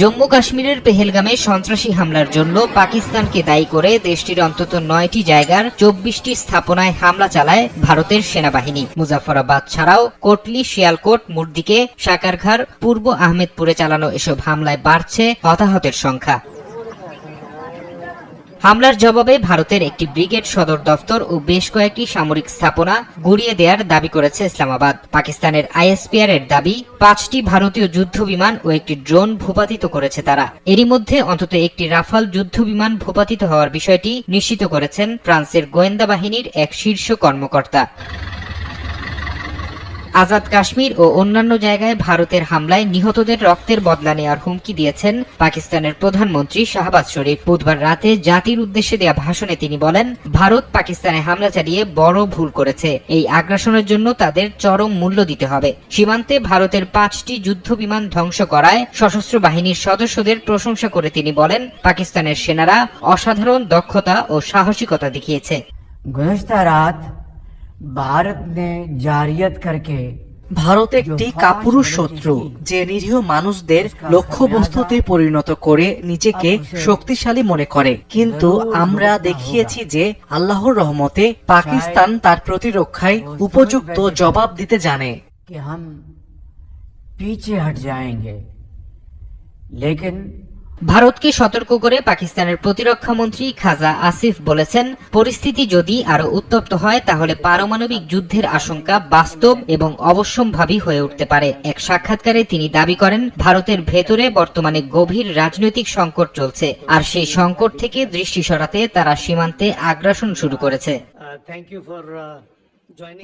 জম্মু কাশ্মীরের পেহেলগামে সন্ত্রাসী হামলার জন্য পাকিস্তানকে দায়ী করে দেশটির অন্তত নয়টি জায়গার চব্বিশটি স্থাপনায় হামলা চালায় ভারতের সেনাবাহিনী। মুজাফরাবাদ ছাড়াও কোটলি, শিয়ালকোট, মুরদিকে সাকারঘার পূর্ব আহমেদপুরে চালানো এসব হামলায় বাড়ছে হতাহতের সংখ্যা। হামলার জবাবে ভারতের একটি ব্রিগেড সদর দফতর ও বেশ কয়েকটি সামরিক স্থাপনা গুড়িয়ে দেওয়ার দাবি করেছে ইসলামাবাদ। পাকিস্তানের আইএসপিআর এর দাবি, পাঁচটি ভারতীয় যুদ্ধ বিমান ও একটি ড্রোন ভূপাতিত করেছে তারা। এরই মধ্যে অন্তত একটি রাফাল যুদ্ধ বিমান ভূপাতিত হওয়ার বিষয়টি নিশ্চিত করেছেন ফ্রান্সের গোয়েন্দা বাহিনীর এক শীর্ষ কর্মকর্তা। আজাদ কাশ্মীর ও অন্যান্য জায়গায় ভারতের হামলায় নিহতদের রক্তের বদলা নেওয়ার হুমকি দিয়েছেন পাকিস্তানের প্রধানমন্ত্রী শাহবাজ শরীফ। বুধবার রাতে জাতির উদ্দেশ্যে দেওয়া ভাষণে তিনি বলেন, ভারত পাকিস্তানে হামলা চালিয়ে বড় ভুল করেছে। এই আগ্রাসনের জন্য তাদের চরম মূল্য দিতে হবে। সীমান্তে ভারতের পাঁচটি যুদ্ধ বিমান ধ্বংস করায় সশস্ত্র বাহিনীর সদস্যদের প্রশংসা করে তিনি বলেন, পাকিস্তানের সেনারা অসাধারণ দক্ষতা ও সাহসিকতা দেখিয়েছে। গুজশতা রাত भारत ने जारियत करके ভারত একটি কাপুরুষ শত্রু যে নিরীহ মানুষদের লক্ষ্যবস্তুতে পরিণত করে নিজেকে শক্তিশালী মনে করে কিন্তু আমরা দেখিয়েছি যে আল্লাহর রহমতে পাকিস্তান তার প্রতিরক্ষায় উপযুক্ত জবাব দিতে জানে कि हम पीछे हट जाएंगे लेकिन ভারতকে সতর্ক করে পাকিস্তানের প্রতিরক্ষা মন্ত্রী খাজা আসিফ বলেছেন পরিস্থিতি যদি আরও উত্তপ্ত হয় তাহলে পারমাণবিক যুদ্ধের আশঙ্কা বাস্তব এবং অবশ্যম্ভাবী হয়ে উঠতে পারে এক সাক্ষাৎকারে তিনি দাবি করেন ভারতের ভেতরে বর্তমানে গভীর রাজনৈতিক সংকট চলছে আর সেই সংকট থেকে দৃষ্টি সরাতে তারা সীমান্তে আগ্রাসন শুরু করেছে for uh, joining.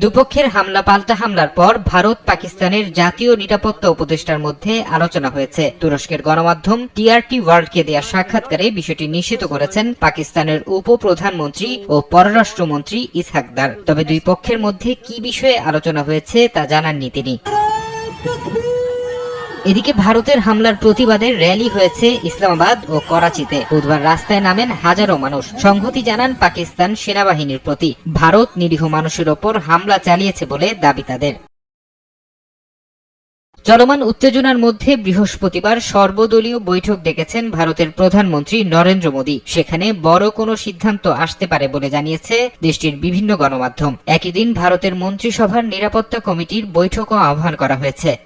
দুপক্ষের হামলা পাল্টা হামলার পর ভারত পাকিস্তানের জাতীয় নিরাপত্তা উপদেষ্টার মধ্যে আলোচনা হয়েছে। তুরস্কের গণমাধ্যম টিআরটি ওয়ার্ল্ডকে দেয়া সাক্ষাৎকারে বিষয়টি নিশ্চিত করেছেন পাকিস্তানের উপ প্রধানমন্ত্রী ও পররাষ্ট্রমন্ত্রী ইসহাকদার তবে দুই পক্ষের মধ্যে কি বিষয়ে আলোচনা হয়েছে তা জানাননি তিনি। এদিকে ভারতের হামলার প্রতিবাদে র্যালি হয়েছে ইসলামাবাদ ও করাচিতে। বুধবার রাস্তায় নামেন হাজারো মানুষ। সংহতি জানান পাকিস্তান সেনাবাহিনীর প্রতি। ভারত নিরীহ মানুষের ওপর হামলা চালিয়েছে বলে দাবি তাদের। চলমান উত্তেজনার মধ্যে বৃহস্পতিবার সর্বদলীয় বৈঠক ডেকেছেন ভারতের প্রধানমন্ত্রী নরেন্দ্র মোদী। সেখানে বড় কোনো সিদ্ধান্ত আসতে পারে বলে জানিয়েছে দেশটির বিভিন্ন গণমাধ্যম। একই দিন ভারতের মন্ত্রিসভার নিরাপত্তা কমিটির বৈঠকও আহ্বান করা হয়েছে।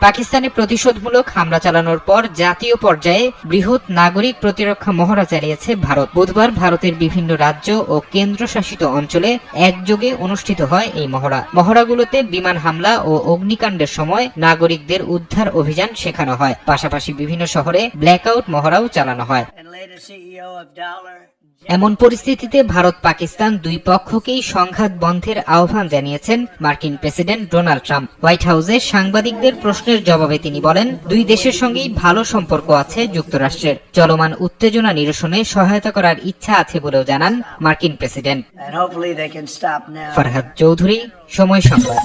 পাকিস্তানে প্রতিশোধমূলক হামলা চালানোর পর জাতীয় পর্যায়ে বৃহৎ নাগরিক প্রতিরক্ষা মহড়া চালিয়েছে ভারত। বুধবার ভারতের বিভিন্ন রাজ্য ও কেন্দ্রশাসিত অঞ্চলে একযোগে অনুষ্ঠিত হয় এই মহড়া। মহড়াগুলোতে বিমান হামলা ও অগ্নিকাণ্ডের সময় নাগরিকদের উদ্ধার অভিযান শেখানো হয়। পাশাপাশি বিভিন্ন শহরে ব্ল্যাকআউট মহড়াও চালানো হয়। এমন পরিস্থিতিতে ভারত পাকিস্তান দুই পক্ষকেই সংঘাত বন্ধের আহ্বান জানিয়েছেন মার্কিন প্রেসিডেন্ট ডোনাল্ড ট্রাম্প। হোয়াইট হাউসে সাংবাদিকদের প্রশ্নের জবাবে তিনি বলেন দুই দেশের সঙ্গেই ভালো সম্পর্ক আছে যুক্তরাষ্ট্রের। চলমান উত্তেজনা নিরসনে সহায়তা করার ইচ্ছা আছে বলেও জানান মার্কিন প্রেসিডেন্ট. ফরহাদ চৌধুরী সময় সংবাদ।